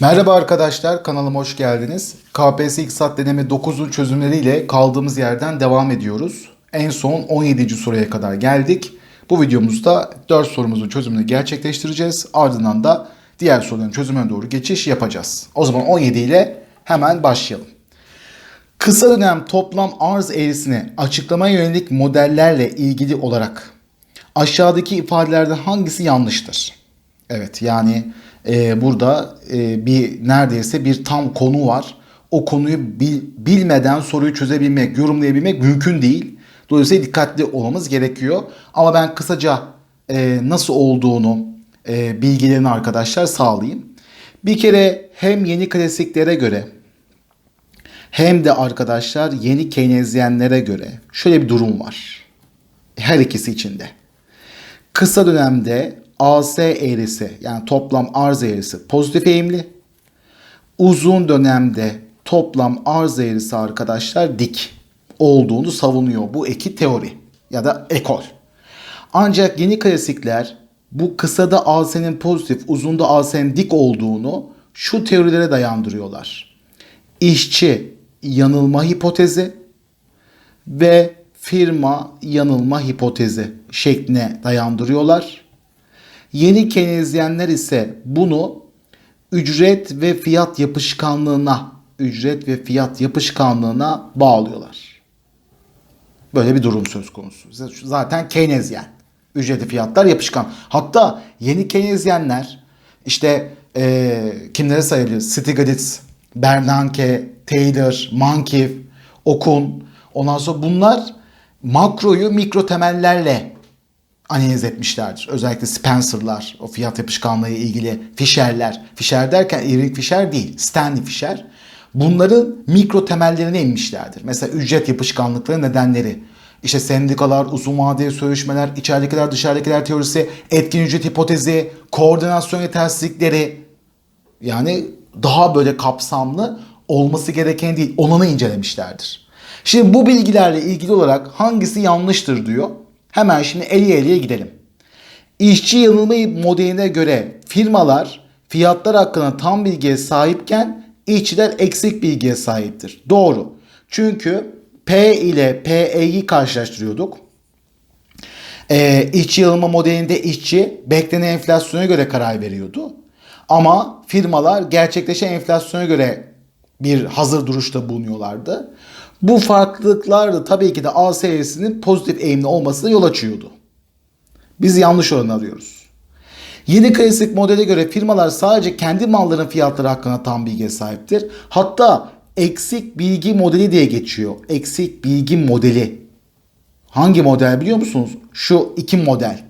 Merhaba arkadaşlar, kanalıma hoş geldiniz. KPSS İktisat Deneme 9'un çözümleriyle kaldığımız yerden devam ediyoruz. En son 17. soruya kadar geldik. Bu videomuzda 4 sorumuzun çözümünü gerçekleştireceğiz. Ardından da diğer soruların çözümüne doğru geçiş yapacağız. O zaman 17 ile hemen başlayalım. Kısa dönem toplam arz eğrisini açıklamaya yönelik modellerle ilgili olarak aşağıdaki ifadelerden hangisi yanlıştır? Evet yani e, burada e, bir neredeyse bir tam konu var. O konuyu bil- bilmeden soruyu çözebilmek, yorumlayabilmek mümkün değil. Dolayısıyla dikkatli olmamız gerekiyor. Ama ben kısaca e, nasıl olduğunu e, bilgilerini arkadaşlar sağlayayım. Bir kere hem yeni klasiklere göre hem de arkadaşlar yeni Keynesyenlere göre şöyle bir durum var. Her ikisi içinde. Kısa dönemde AS eğrisi yani toplam arz eğrisi pozitif eğimli. Uzun dönemde toplam arz eğrisi arkadaşlar dik olduğunu savunuyor bu iki teori ya da ekol. Ancak yeni klasikler bu kısada AS'nin pozitif, uzunda AS'nin dik olduğunu şu teorilere dayandırıyorlar. İşçi yanılma hipotezi ve firma yanılma hipotezi şekline dayandırıyorlar. Yeni keynezyenler ise bunu ücret ve fiyat yapışkanlığına, ücret ve fiyat yapışkanlığına bağlıyorlar. Böyle bir durum söz konusu. Zaten Keynesyen. Ücreti fiyatlar yapışkan. Hatta yeni Keynesyenler işte e, kimlere sayabiliriz? Stiglitz, Bernanke, Taylor, Mankiw, Okun. Ondan sonra bunlar makroyu mikro temellerle analiz etmişlerdir. Özellikle Spencer'lar, o fiyat yapışkanlığı ile ilgili Fisher'ler. Fisher derken Eric Fisher değil, Stanley Fisher. Bunların mikro temellerine inmişlerdir. Mesela ücret yapışkanlıkları nedenleri. İşte sendikalar, uzun vadeli sözleşmeler, içeridekiler, dışarıdakiler teorisi, etkin ücret hipotezi, koordinasyon yetersizlikleri. Yani daha böyle kapsamlı olması gereken değil, olanı incelemişlerdir. Şimdi bu bilgilerle ilgili olarak hangisi yanlıştır diyor. Hemen şimdi eliye eliye gidelim. İşçi yanılma modeline göre firmalar fiyatlar hakkında tam bilgiye sahipken işçiler eksik bilgiye sahiptir. Doğru. Çünkü P ile PE'yi karşılaştırıyorduk. Ee, işçi yanılma modelinde işçi beklenen enflasyona göre karar veriyordu. Ama firmalar gerçekleşen enflasyona göre bir hazır duruşta bulunuyorlardı. Bu farklılıklar da tabii ki de A seviyesinin pozitif eğimli olmasına yol açıyordu. Biz yanlış oranı arıyoruz. Yeni klasik modele göre firmalar sadece kendi malların fiyatları hakkında tam bilgiye sahiptir. Hatta eksik bilgi modeli diye geçiyor. Eksik bilgi modeli. Hangi model biliyor musunuz? Şu iki model.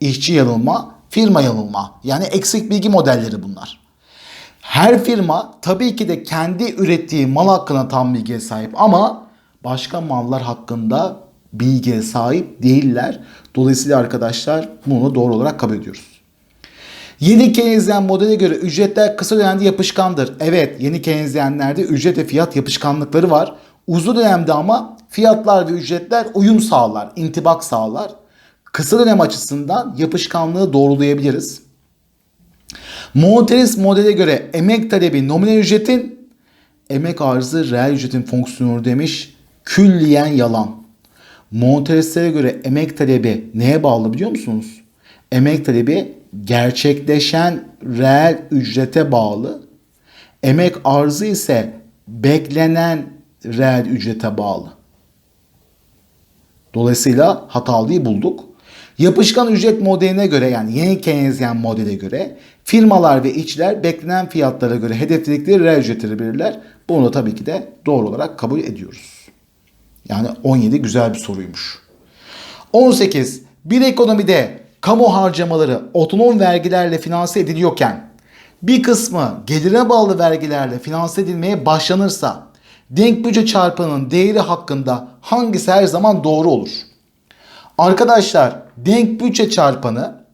İşçi yanılma, firma yanılma. Yani eksik bilgi modelleri bunlar. Her firma tabii ki de kendi ürettiği mal hakkında tam bilgiye sahip ama başka mallar hakkında bilgiye sahip değiller. Dolayısıyla arkadaşlar bunu doğru olarak kabul ediyoruz. Yeni Keynesyen modele göre ücretler kısa dönemde yapışkandır. Evet yeni Keynesyenlerde ücret ve fiyat yapışkanlıkları var. Uzun dönemde ama fiyatlar ve ücretler uyum sağlar, intibak sağlar. Kısa dönem açısından yapışkanlığı doğrulayabiliriz. Monteris modele göre emek talebi nominal ücretin, emek arzı reel ücretin fonksiyonu demiş. Külliyen yalan. Monterislere göre emek talebi neye bağlı biliyor musunuz? Emek talebi gerçekleşen reel ücrete bağlı. Emek arzı ise beklenen reel ücrete bağlı. Dolayısıyla hatalıyı bulduk. Yapışkan ücret modeline göre yani yeni Keynesyen modele göre firmalar ve işçiler beklenen fiyatlara göre hedefledikleri reel ücretleri belirler. Bunu tabii ki de doğru olarak kabul ediyoruz. Yani 17 güzel bir soruymuş. 18. Bir ekonomide kamu harcamaları otonom vergilerle finanse ediliyorken bir kısmı gelire bağlı vergilerle finanse edilmeye başlanırsa denk bütçe çarpanının değeri hakkında hangisi her zaman doğru olur? Arkadaşlar denk bütçe çarpanı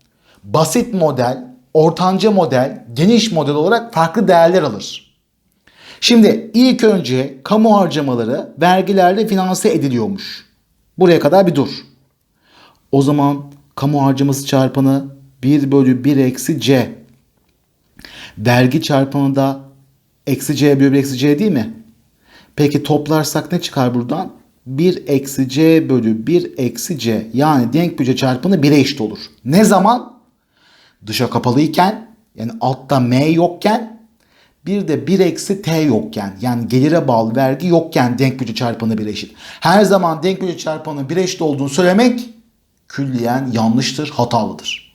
basit model, ortanca model, geniş model olarak farklı değerler alır. Şimdi ilk önce kamu harcamaları vergilerle finanse ediliyormuş. Buraya kadar bir dur. O zaman kamu harcaması çarpanı 1 bölü 1 eksi C. Vergi çarpanı da eksi c bölü eksi c değil mi? Peki toplarsak ne çıkar buradan? 1 eksi c bölü 1 eksi c. Yani denk bütçe çarpanı 1'e eşit olur. Ne zaman? Dışa kapalıyken yani altta m yokken bir de 1 eksi t yokken yani gelire bağlı vergi yokken denk bütçe çarpanı 1 eşit. Her zaman denk bütçe çarpanı 1 eşit olduğunu söylemek külliyen yanlıştır, hatalıdır.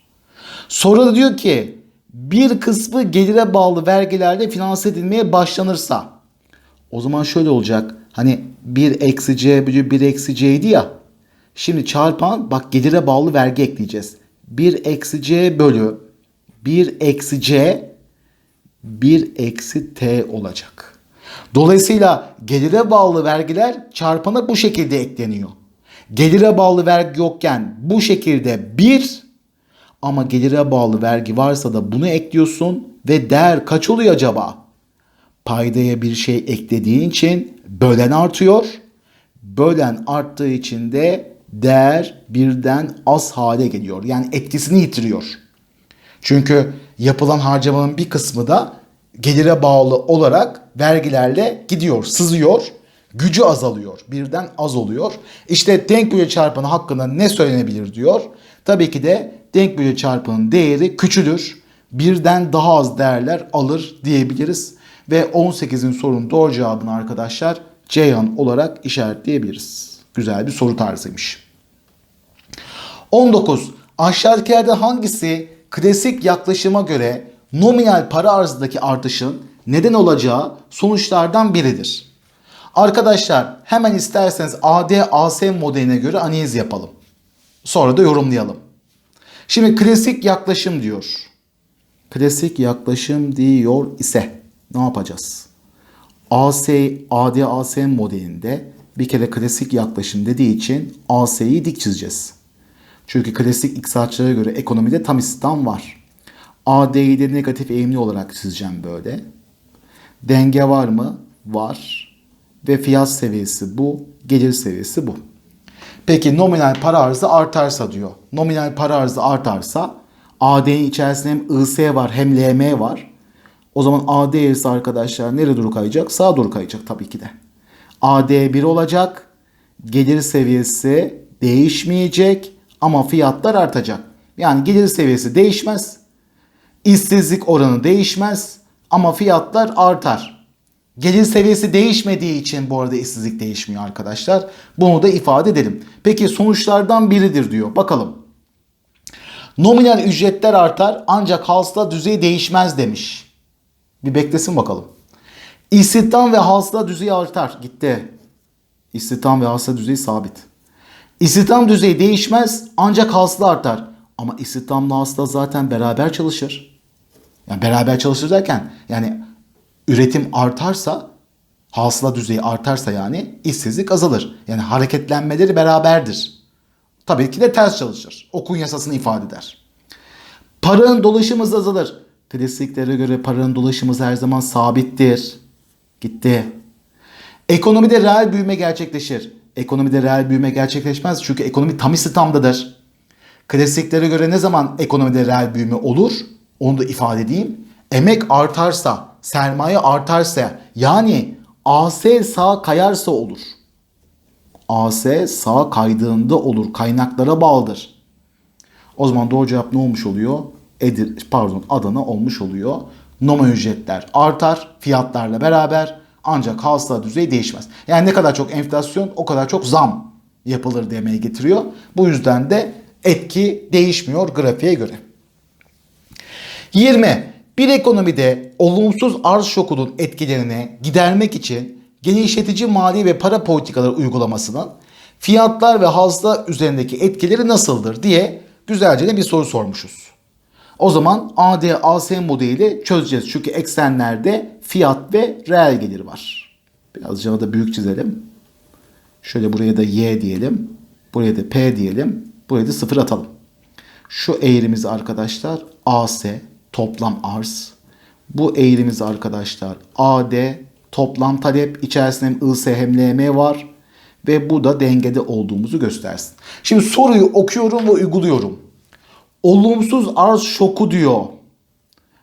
Sonra da diyor ki bir kısmı gelire bağlı vergilerle finanse edilmeye başlanırsa o zaman şöyle olacak. Hani 1 eksi c bölü 1 eksi c'ydi ya. Şimdi çarpan bak gelire bağlı vergi ekleyeceğiz. 1 eksi c bölü 1 eksi c 1 eksi t olacak. Dolayısıyla gelire bağlı vergiler çarpana bu şekilde ekleniyor. Gelire bağlı vergi yokken bu şekilde 1 ama gelire bağlı vergi varsa da bunu ekliyorsun ve değer kaç oluyor acaba? Paydaya bir şey eklediğin için bölen artıyor. Bölen arttığı için de değer birden az hale geliyor. Yani etkisini yitiriyor. Çünkü yapılan harcamanın bir kısmı da gelire bağlı olarak vergilerle gidiyor, sızıyor. Gücü azalıyor. Birden az oluyor. İşte denk bölü çarpanı hakkında ne söylenebilir diyor. Tabii ki de denk bölü çarpanın değeri küçülür. Birden daha az değerler alır diyebiliriz. Ve 18'in sorunun doğru cevabını arkadaşlar Ceyhan olarak işaretleyebiliriz. Güzel bir soru tarzıymış. 19. Aşağıdakilerden hangisi klasik yaklaşıma göre nominal para arzındaki artışın neden olacağı sonuçlardan biridir? Arkadaşlar hemen isterseniz AD AS modeline göre analiz yapalım. Sonra da yorumlayalım. Şimdi klasik yaklaşım diyor. Klasik yaklaşım diyor ise ne yapacağız? AS, AD AS modelinde bir kere klasik yaklaşım dediği için AS'yi dik çizeceğiz. Çünkü klasik iktisatçılara göre ekonomide tam istihdam var. AD'yi de negatif eğimli olarak çizeceğim böyle. Denge var mı? Var. Ve fiyat seviyesi bu, gelir seviyesi bu. Peki nominal para arzı artarsa diyor. Nominal para arzı artarsa AD'nin içerisinde hem IS var hem LM var. O zaman AD eğrisi arkadaşlar nereye doğru kayacak? Sağa doğru kayacak tabii ki de. AD 1 olacak. Gelir seviyesi değişmeyecek ama fiyatlar artacak. Yani gelir seviyesi değişmez. İşsizlik oranı değişmez ama fiyatlar artar. Gelir seviyesi değişmediği için bu arada işsizlik değişmiyor arkadaşlar. Bunu da ifade edelim. Peki sonuçlardan biridir diyor. Bakalım. Nominal ücretler artar ancak hasıla düzeyi değişmez demiş. Bir beklesin bakalım. İstihdam ve hasıla düzeyi artar. Gitti. İstihdam ve hasıla düzeyi sabit. İstihdam düzeyi değişmez ancak hasıla artar. Ama istihdamla hasıla zaten beraber çalışır. Yani beraber çalışır derken yani üretim artarsa hasıla düzeyi artarsa yani işsizlik azalır. Yani hareketlenmeleri beraberdir. Tabii ki de ters çalışır. Okun yasasını ifade eder. Paranın dolaşımı azalır. Klasiklere göre paranın dolaşımı her zaman sabittir. Gitti. Ekonomide reel büyüme gerçekleşir. Ekonomide reel büyüme gerçekleşmez çünkü ekonomi tam istihdamdadır. Klasiklere göre ne zaman ekonomide reel büyüme olur? Onu da ifade edeyim. Emek artarsa, sermaye artarsa yani AS sağ kayarsa olur. AS sağ kaydığında olur. Kaynaklara bağlıdır. O zaman doğru cevap ne olmuş oluyor? Edir, pardon Adana olmuş oluyor. Noma ücretler artar fiyatlarla beraber ancak hasıla düzeyi değişmez. Yani ne kadar çok enflasyon o kadar çok zam yapılır demeye getiriyor. Bu yüzden de etki değişmiyor grafiğe göre. 20. Bir ekonomide olumsuz arz şokunun etkilerini gidermek için genişletici mali ve para politikaları uygulamasının fiyatlar ve hasıla üzerindeki etkileri nasıldır diye güzelce de bir soru sormuşuz. O zaman AD-AS modeliyle çözeceğiz. Çünkü eksenlerde fiyat ve reel gelir var. Birazcık da büyük çizelim. Şöyle buraya da Y diyelim. Buraya da P diyelim. Buraya da 0 atalım. Şu eğrimiz arkadaşlar AS toplam arz. Bu eğrimiz arkadaşlar AD toplam talep. İçerisinde hem IS hem LM var. Ve bu da dengede olduğumuzu göstersin. Şimdi soruyu okuyorum ve uyguluyorum. Olumsuz arz şoku diyor.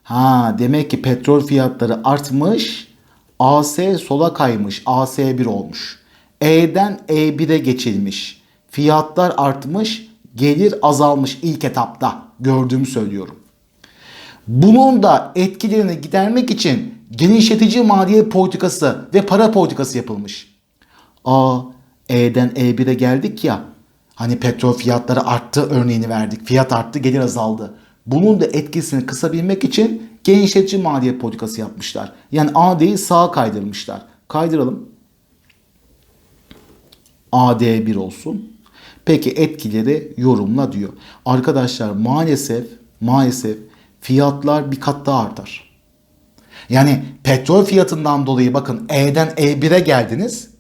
Ha demek ki petrol fiyatları artmış. AS sola kaymış. AS1 olmuş. E'den E1'e geçilmiş. Fiyatlar artmış. Gelir azalmış ilk etapta. Gördüğümü söylüyorum. Bunun da etkilerini gidermek için genişletici maliye politikası ve para politikası yapılmış. A, E'den E1'e geldik ya. Hani petrol fiyatları arttı örneğini verdik. Fiyat arttı, gelir azaldı. Bunun da etkisini kısabilmek için genişletici maliye politikası yapmışlar. Yani AD'yi sağa kaydırmışlar. Kaydıralım. AD1 olsun. Peki etkileri yorumla diyor. Arkadaşlar maalesef maalesef fiyatlar bir kat daha artar. Yani petrol fiyatından dolayı bakın E'den E1'e geldiniz.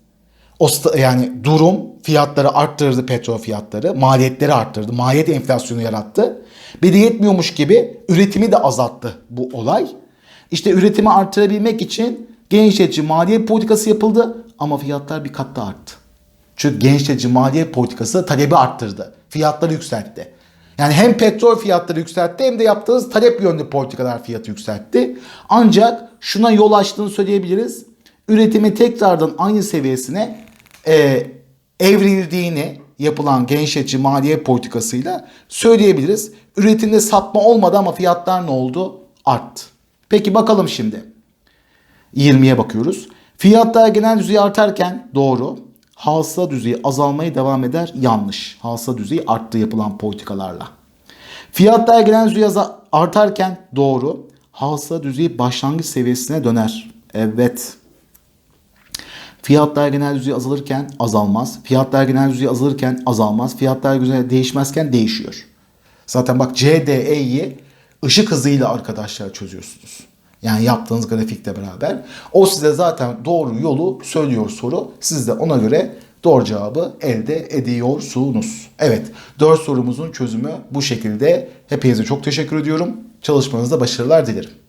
O yani durum fiyatları arttırdı petrol fiyatları, maliyetleri arttırdı, maliyet enflasyonu yarattı. Bir de yetmiyormuş gibi üretimi de azalttı bu olay. İşte üretimi arttırabilmek için genişletici maliyet politikası yapıldı ama fiyatlar bir kat daha arttı. Çünkü genişletici maliyet politikası talebi arttırdı. Fiyatları yükseltti. Yani hem petrol fiyatları yükseltti hem de yaptığınız talep yönlü politikalar fiyatı yükseltti. Ancak şuna yol açtığını söyleyebiliriz. Üretimi tekrardan aynı seviyesine e, evrildiğini yapılan genişletici maliyet politikasıyla söyleyebiliriz. Üretimde sapma olmadı ama fiyatlar ne oldu? Arttı. Peki bakalım şimdi. 20'ye bakıyoruz. Fiyatlar genel düzey artarken doğru. Hasıla düzeyi azalmaya devam eder yanlış. Hasıla düzeyi arttı yapılan politikalarla. Fiyatlar genel düzey aza- artarken doğru. Hasıla düzeyi başlangıç seviyesine döner. Evet. Fiyatlar genel düzey azalırken azalmaz. Fiyatlar genel düzey azalırken azalmaz. Fiyatlar güzel değişmezken değişiyor. Zaten bak CDE'yi ışık hızıyla arkadaşlar çözüyorsunuz. Yani yaptığınız grafikle beraber. O size zaten doğru yolu söylüyor soru. Siz de ona göre doğru cevabı elde ediyorsunuz. Evet, 4 sorumuzun çözümü bu şekilde. Hepinize çok teşekkür ediyorum. Çalışmanızda başarılar dilerim.